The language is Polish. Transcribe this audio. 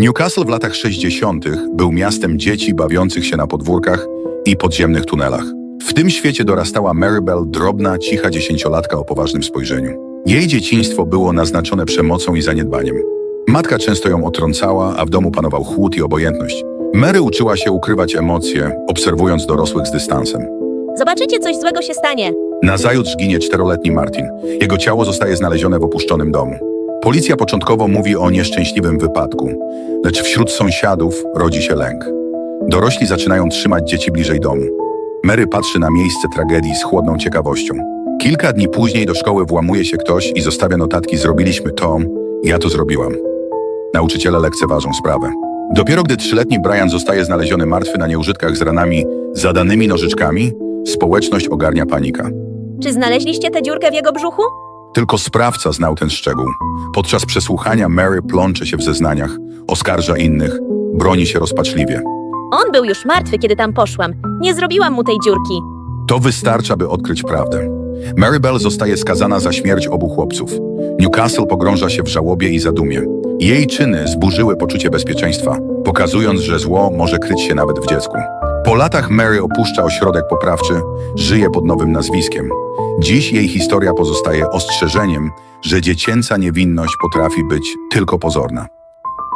Newcastle w latach 60. był miastem dzieci bawiących się na podwórkach i podziemnych tunelach. W tym świecie dorastała Maribel, drobna, cicha dziesięciolatka o poważnym spojrzeniu. Jej dzieciństwo było naznaczone przemocą i zaniedbaniem. Matka często ją otrącała, a w domu panował chłód i obojętność. Mary uczyła się ukrywać emocje, obserwując dorosłych z dystansem. Zobaczycie, coś złego się stanie. Nazajutrz ginie czteroletni Martin. Jego ciało zostaje znalezione w opuszczonym domu. Policja początkowo mówi o nieszczęśliwym wypadku, lecz wśród sąsiadów rodzi się lęk. Dorośli zaczynają trzymać dzieci bliżej domu. Mary patrzy na miejsce tragedii z chłodną ciekawością. Kilka dni później do szkoły włamuje się ktoś i zostawia notatki Zrobiliśmy to, ja to zrobiłam. Nauczyciele lekceważą sprawę. Dopiero gdy trzyletni Brian zostaje znaleziony martwy na nieużytkach z ranami zadanymi nożyczkami, społeczność ogarnia panika. Czy znaleźliście tę dziurkę w jego brzuchu? Tylko sprawca znał ten szczegół. Podczas przesłuchania Mary plącze się w zeznaniach, oskarża innych, broni się rozpaczliwie. On był już martwy, kiedy tam poszłam. Nie zrobiłam mu tej dziurki. To wystarcza, by odkryć prawdę. Marybel zostaje skazana za śmierć obu chłopców. Newcastle pogrąża się w żałobie i zadumie. Jej czyny zburzyły poczucie bezpieczeństwa, pokazując, że zło może kryć się nawet w dziecku. Po latach Mary opuszcza ośrodek poprawczy, żyje pod nowym nazwiskiem. Dziś jej historia pozostaje ostrzeżeniem, że dziecięca niewinność potrafi być tylko pozorna.